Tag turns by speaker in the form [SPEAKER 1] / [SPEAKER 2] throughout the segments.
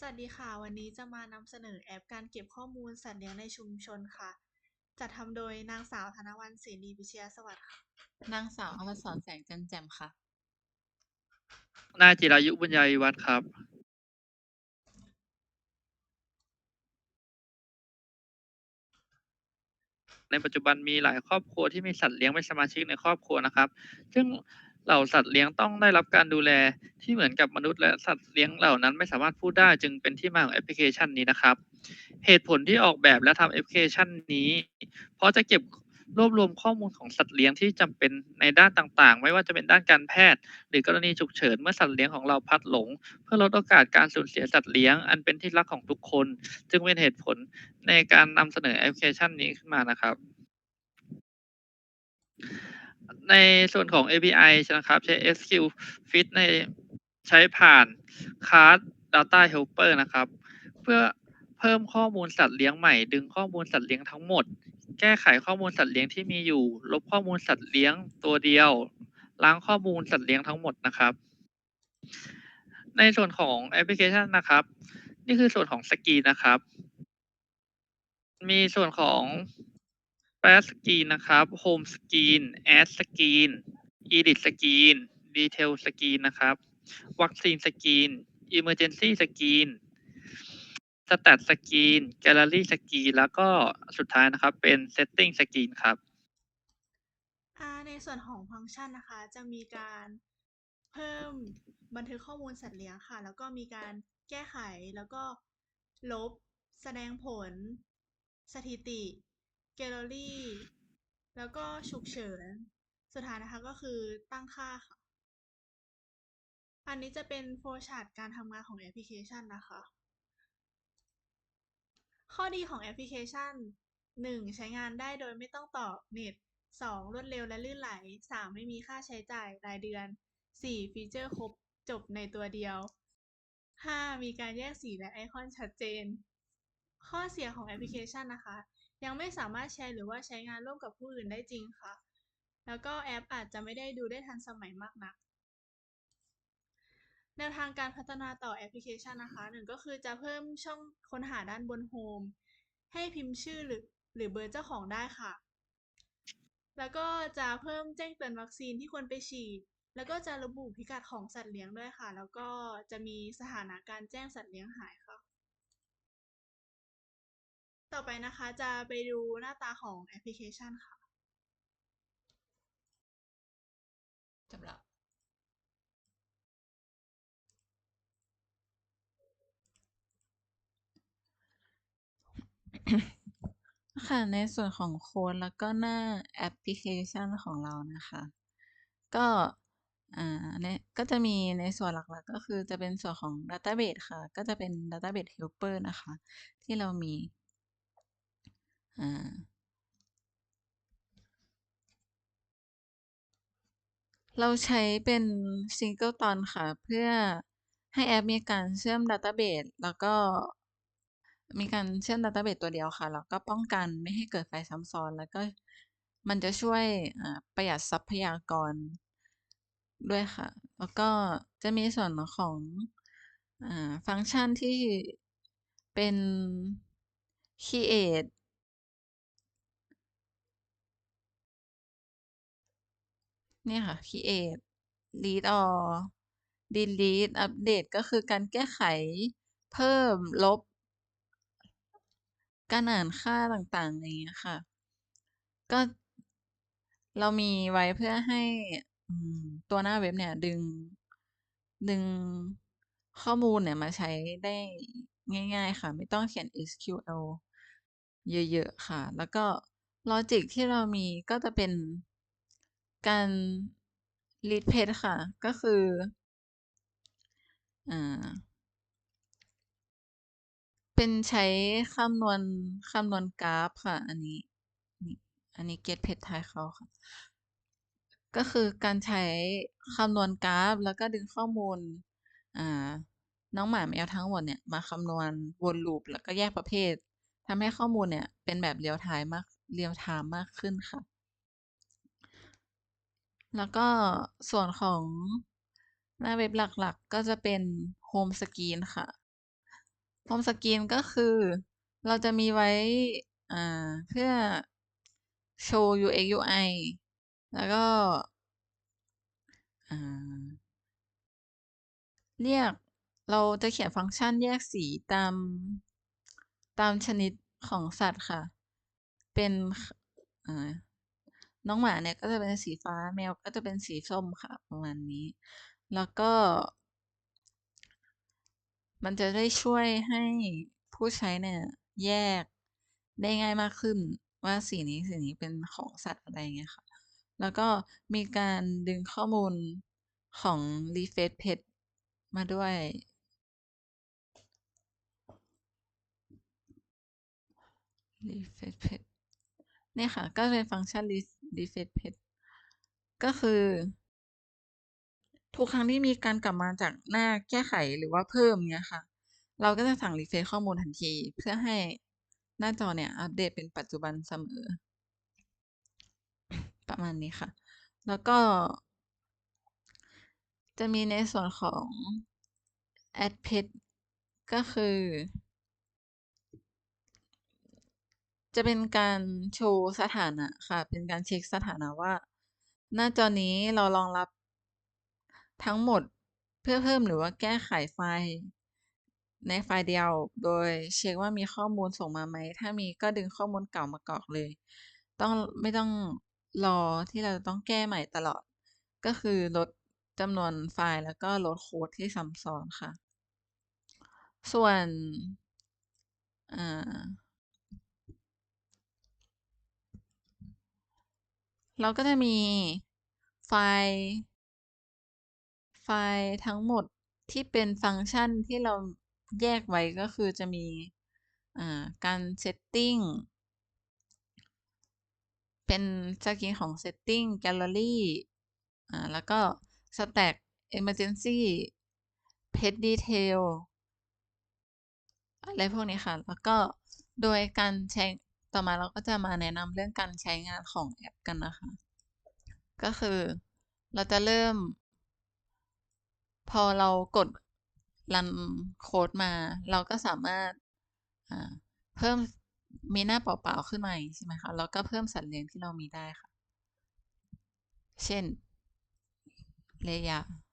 [SPEAKER 1] สวัสดีค่ะ วันนี้จะมานำเสนอแอปการเก็บข้อมูลสัตว์เลี้ยงในชุมชนค่ะ จัดทำโดยนางสาวธนวรรณเสรีวิชยสวัสดิ์ค่ะ
[SPEAKER 2] นางสาวอมรสอนแสงจันแจ่มค่ะ
[SPEAKER 3] นายจิรายุบุญญาวิวัฒน์ครับ ในปัจจุบันมีหลายครอบครัวที่มีสัตว์เลี้ยงเป็นสมาชิกในครอบครัวนะครับ ซึ่ง เหล่าสัตว์เลี้ยงต้องได้รับการดูแลที่เหมือนกับมนุษย์และสัตว์เลี้ยงเหล่านั้นไม่สามารถพูดได้จึงเป็นที่มาของแอปพลิเคชันนี้นะครับ เหตุผลที่ออกแบบและทำแอปพลิเคชันนี้ เพราะจะเก็บรวบรวมข้อมูลของสัตว์เลี้ยงที่จำเป็นในด้านต่างๆ ไม่ว่าจะเป็นด้านการแพทย์ หรือกรณีฉุกเฉินเมื่อสัตว์เลี้ยงของเราพัดหลง เพื่อลดโอกาสการสูญเสียสัตว์เลี้ยง อันเป็นที่รักของทุกคน จึงเป็นเหตุผลในการนำเสนอแอปพลิเคชันนี้ขึ้นมานะครับ ในส่วนของ API ใช่นะครับ ใช้ SQL Fit ในใช้ผ่าน Card Data Helper นะครับ เพื่อเพิ่มข้อมูลสัตว์เลี้ยงใหม่ ดึงข้อมูลสัตว์เลี้ยงทั้งหมด แก้ไขข้อมูลสัตว์เลี้ยงที่มีอยู่ ลบข้อมูลสัตว์เลี้ยงตัวเดียว ล้างข้อมูลสัตว์เลี้ยงทั้งหมดนะครับ ในส่วนของแอปพลิเคชันนะครับ นี่คือส่วนของสกีนะครับ มีส่วนของ แปสสกรีนนะครับโฮมสกรีนแอดสกรีนอีดิทสกรีนดีเทลสกรีนนะครับวัคซีนสกรีนอิมเมอร์เจนซี่สกรีนสแตทสกรีนแกลเลอรี่สกรีนแล้วก็สุดท้ายนะครับเป็นเซตติ้งสกรีนครับ
[SPEAKER 1] อ่าในส่วนของฟังก์ชันนะคะ จะมีการเพิ่มบันทึกข้อมูลสัตว์เลี้ยงค่ะ แล้วก็มีการแก้ไขแล้วก็ลบ แสดงผล สถิติ แกลเลอรี่ แล้วก็ฉุกเฉิน สุดท้ายนะคะก็คือตั้งค่าค่ะ อันนี้จะเป็นโฟล์ชาร์ตการทำงานของแอปพลิเคชันนะคะ ข้อดีของแอปพลิเคชัน 1. ใช้งานได้โดยไม่ต้องต่อเน็ต 2. รวดเร็วและลื่นไหล 3. ไม่มีค่าใช้จ่ายรายเดือน 4. ฟีเจอร์ครบจบในตัวเดียว 5. มีการแยกสีและไอคอนชัดเจน ข้อเสียของแอปพลิเคชันนะคะ ยังไม่สามารถแชร์หรือว่าใช้งานร่วมกับผู้อื่นได้จริงค่ะ แล้วก็แอปอาจจะไม่ได้ดูได้ทันสมัยมากนัก แนวทางการพัฒนาต่อแอปพลิเคชันนะคะหนึ่งก็คือจะเพิ่มช่องค้นหาด้านบนโฮมให้พิมพ์ชื่อหรือหรือเบอร์เจ้าของได้ค่ะ แล้วก็จะเพิ่มแจ้งเตือนวัคซีนที่ควรไปฉีด แล้วก็จะระบุพิกัดของสัตว์เลี้ยงด้วยค่ะ แล้วก็จะมีสถานะการแจ้งสัตว์เลี้ยงหายค่ะ ต่อไปนะคะจะไปดูหน้าตาของแอปพลิเคชันค่ะ
[SPEAKER 2] จบแล้วค่ะในส่วนของโค้ดแล้วก็หน้าแอปพลิเคชันของเรานะคะ ก็อ่าเนี่ยก็จะมีในส่วนหลักๆ ก็คือจะเป็นส่วนของ Database ค่ะ ก็จะเป็น Database Helper นะคะ ที่เรามี อ่าเราใช้เป็น Singleton ค่ะ เพื่อให้แอปมีการเชื่อม Database แล้วก็มีการเชื่อม Database ตัวเดียวค่ะ แล้วก็ป้องกันไม่ให้เกิดไฟซ้ำซ้อน แล้วก็มันจะช่วยประหยัดทรัพยากรด้วยค่ะ แล้วก็จะมีส่วนของอฟังก์ชันที่เป็น create เนี่ยค่ะ create read all delete update ก็คือการแก้ไขเพิ่มลบ การอ่านค่าต่างๆอย่างเงี้ยค่ะ ก็เรามีไว้เพื่อให้ตัวหน้าเว็บเนี่ยดึงดึงข้อมูลเนี่ยมาใช้ได้ง่ายๆค่ะ ไม่ต้องเขียน SQL เยอะๆค่ะ แล้วก็ลอจิกที่เรามีก็จะเป็น การ read page ค่ะ ก็คืออ่าเป็นใช้คำนวณคำนวณกราฟค่ะ อันนี้อันนี้ get page title ค่ะ ก็คือการใช้คำนวณกราฟ แล้วก็ดึงข้อมูลอ่าน้องหมาแมวทั้งหมดเนี่ยมาคำนวณวนลูปแล้วก็แยกประเภททำให้ข้อมูลเนี่ยเป็นแบบเรียลไทม์มากเรียลไทม์มากขึ้นค่ะ แล้วก็ส่วนของหน้าเว็บหลักๆก็จะเป็นโฮมสกรีนค่ะโฮมสกรีนก็คือเราจะมีไว้เพื่อโชว์ UX UI แล้วก็เรียกเราจะเขียนฟังก์ชันแยกสีตามตามชนิดของสัตว์ค่ะ เป็น น้องหมาเนี่ยก็จะเป็นสีฟ้าแมวก็จะเป็นสีส้มค่ะประมาณนี้ แล้วก็ มันจะได้ช่วยให้ผู้ใช้เนี่ย แยกได้ง่ายมากขึ้นว่าสีนี้สีนี้เป็นของสัตว์อะไรเงี้ยค่ะ แล้วก็มีการดึงข้อมูลของ Refresh Pet มาด้วย Refresh Pet นี่ค่ะ ก็เป็นฟังก์ชัน Re- Refresh Pet ก็คือ ทุกครั้งที่มีการกลับมาจากหน้าแก้ไขหรือว่าเพิ่มเนี้ยค่ะ เราก็จะสั่งรีเฟรชข้อมูลทันที เพื่อให้หน้าจอเนี่ยอัปเดตเป็นปัจจุบันเสมอ ประมาณนี้ค่ะ แล้วก็ จะมีในส่วนของ add pet ก็คือ จะเป็นการโชว์สถานะค่ะ เป็นการเช็คสถานะว่า หน้าจอนี้เรารองรับทั้งหมดเพื่อเพิ่มหรือว่าแก้ไขไฟล์ในไฟล์เดียว โดยเช็คว่ามีข้อมูลส่งมาไหม ถ้ามีก็ดึงข้อมูลเก่ามากรอกเลย ต้องไม่ต้องรอที่เราจะต้องแก้ใหม่ตลอด ก็คือลดจำนวนไฟล์แล้วก็ลดโค้ดที่ซ้ำซ้อนค่ะ ส่วนอ่า เราก็จะมีไฟล์ไฟล์ทั้งหมดที่เป็นฟังก์ชันที่เราแยกไว้ก็คือจะมีการเซตติ้งเป็นสกรีนของ setting gallery อ่า แล้วก็ stack emergency pet detail อะไรพวกนี้ค่ะ แล้วก็โดยการใช้ ต่อมาเราก็จะมาแนะนำเรื่องการใช้งานของแอปกันนะคะ ก็คือเราจะเริ่ม พอเรากดรันโค้ดมา เราก็สามารถเพิ่มมีหน้าเปล่าๆขึ้นมาใช่ไหมคะแล้วก็เพิ่มสัตว์เลี้ยงที่เรามีได้ค่ะ เช่น เลยาเ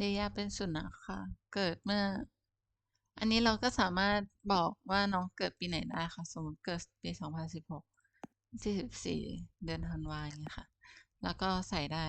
[SPEAKER 2] ลยาเป็นสุนัขค่ะ เกิดเมื่อ อันนี้เราก็สามารถบอกว่าน้องเกิดปีไหนได้ค่ะ สมมติเกิดปี 2016 44 เดือนธันวาอย่างเงี้ยค่ะ แล้วก็ใส่ได้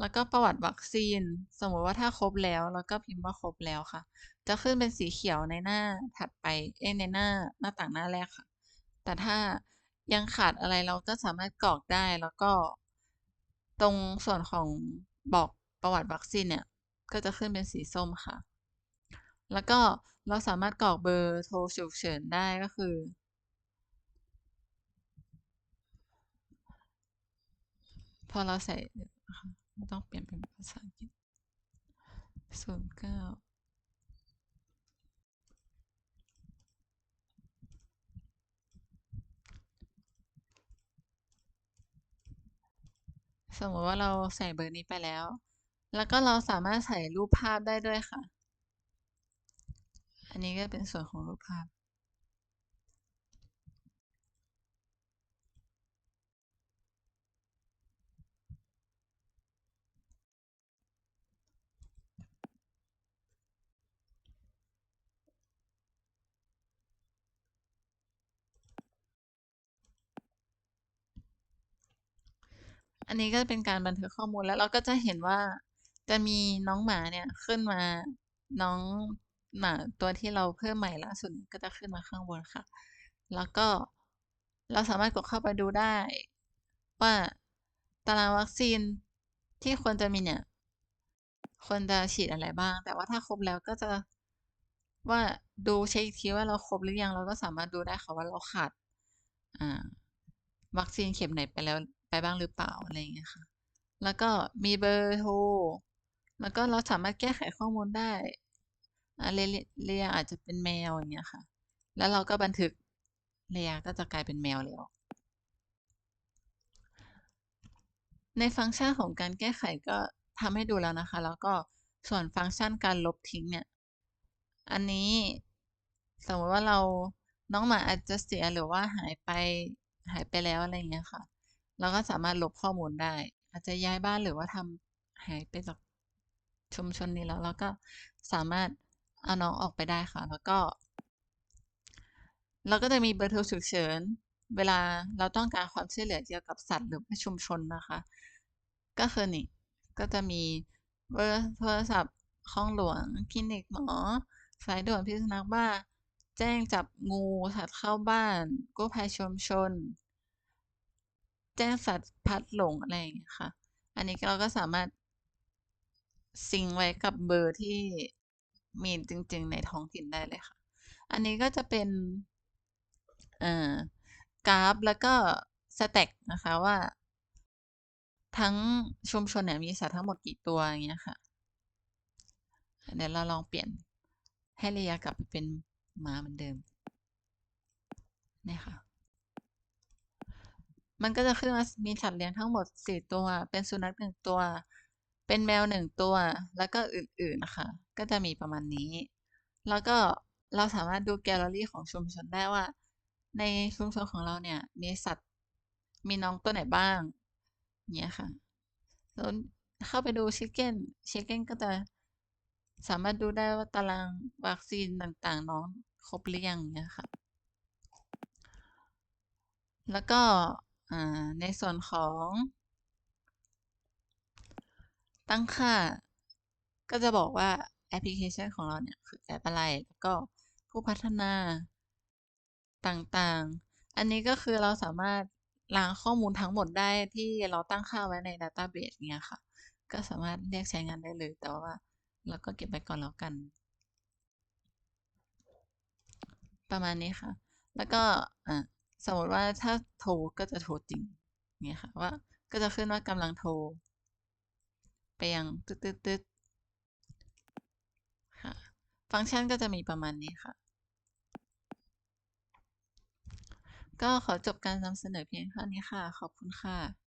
[SPEAKER 2] แล้วก็ประวัติวัคซีน สมมติว่าถ้าครบแล้ว แล้วก็พิมพ์ว่าครบแล้วค่ะ จะขึ้นเป็นสีเขียวในหน้าถัดไป เอ้ยในหน้าหน้าต่างหน้าแรกค่ะ แต่ถ้ายังขาดอะไรเราก็สามารถกรอกได้ แล้วก็ ตรงส่วนของบอกประวัติวัคซีนเนี่ย ก็จะขึ้นเป็นสีส้มค่ะ แล้วก็เราสามารถกรอกเบอร์โทรฉุกเฉินได้ก็คือ พอเราใส่ต้องเปลี่ยนเป็นภาษาอังกฤษศูนย์เก้าสมมติว่าเราใส่เบอร์นี้ไปแล้ว แล้วก็เราสามารถใส่รูปภาพได้ด้วยค่ะ อันนี้ก็เป็นส่วนของรูปภาพ อันนี้ก็เป็นการบันทึกข้อมูลแล้วเราก็จะเห็นว่า จะมีน้องหมาเนี่ยขึ้นมาน้องหมาตัวที่เราเพิ่มใหม่ล่าสุดก็จะขึ้นมาข้างบนค่ะ แล้วก็เราสามารถกดเข้าไปดูได้ ว่าตารางวัคซีนที่ควรจะมีเนี่ยควรจะฉีดอะไรบ้าง แต่ว่าถ้าครบแล้วก็จะว่าดูเช็คอีกทีว่าเราครบหรือยังเราก็สามารถดูได้ค่ะว่าเราขาดอ่าวัคซีนเข็มไหนไปแล้วไปบ้างหรือเปล่าอะไรอย่างเงี้ยค่ะ แล้วก็มีเบอร์โทร แล้วก็เราสามารถแก้ไขข้อมูลได้อ่าเรียเรียอาจจะเป็นแมวอย่างเงี้ยค่ะ แล้วเราก็บันทึกเรียก็จะกลายเป็นแมวแล้วในฟังก์ชันของการแก้ไขก็ทำให้ดูแล้วนะคะ แล้วก็ส่วนฟังก์ชันการลบทิ้งเนี่ย อันนี้สมมติว่าเราน้องหมาอาจจะเสียหรือว่าหายไปหายไปแล้วอะไรเงี้ยค่ะ เราก็สามารถลบข้อมูลได้ อาจจะย้ายบ้านหรือว่าทำหายไปจาก ชุมชนนี้แล้วเราก็สามารถเอาน้องออกไปได้ค่ะ แล้วก็ เราก็จะมีเบอร์โทรฉุกเฉิน เวลาเราต้องการความช่วยเหลือเกี่ยวกับสัตว์หรือว่ชุมชนนะคะ ก็คือนี่ก็จะมีเบอร์โทรศัพท์ห้องหลวงคลินิกหมอสายด่วนพิษสุนัขบ้าแจ้งจับงูสัตว์เข้าบ้านกู้ภัยชุมชน แจ้งสัตว์พัดหลงอะไรอย่างเงี้ยค่ะ อันนี้เราก็สามารถ ซิงค์ไว้กับเบอร์ที่มีจริง ๆ ในท้องถิ่นได้เลยค่ะ อันนี้ก็จะเป็นกราฟแล้วก็สแต็กนะคะว่า ทั้งชุมชนเนี่ยมีสัตว์ทั้งหมดกี่ตัวอย่างเงี้ยค่ะ เดี๋ยวเราลองเปลี่ยนให้รียะกลับไปเป็นหมาเหมือนเดิมเนี่ยค่ะ มันก็จะขึ้นว่ามีสัตว์เลี้ยงทั้งหมดสี่ตัว เป็นสุนัขหนึ่งตัว เป็นแมวหนึ่งตัว แล้วก็อื่นๆนะคะก็จะมีประมาณนี้ แล้วก็เราสามารถดูแกลเลอรี่ของชุมชนได้ว่า ในชุมชนของเราเนี่ย มีสัตว์ มีน้องตัวไหนบ้างเนี้ยค่ะแล้วเข้าไปดูชิคเก้นชิคเก้นก็จะสามารถดูได้ว่าตารางวัคซีนต่างๆ น้องครบหรือยังเนี้ยค่ะ แล้วก็ในส่วนของ ตั้งค่า ก็จะบอกว่าแอปพลิเคชันของเราเนี่ยคือแอปอะไร แล้วก็ผู้พัฒนาต่างๆ อันนี้ก็คือเราสามารถล้างข้อมูลทั้งหมดได้ที่เราตั้งค่าไว้ใน Database เนี้ยค่ะ ก็สามารถเรียกใช้งานได้เลย แต่ว่าเราก็เก็บไว้ก่อนแล้วกัน ประมาณนี้ค่ะ แล้วก็สมมติว่าถ้าโทรก็จะโทรจริงเนี่ยค่ะว่าก็จะขึ้นว่ากำลังโทร ไปยังตึ๊ดตึ๊ดตึ๊ดค่ะ ฟังก์ชันก็จะมีประมาณนี้ค่ะ ก็ขอจบการนำเสนอเพียงเท่านี้ค่ะ ขอบคุณค่ะ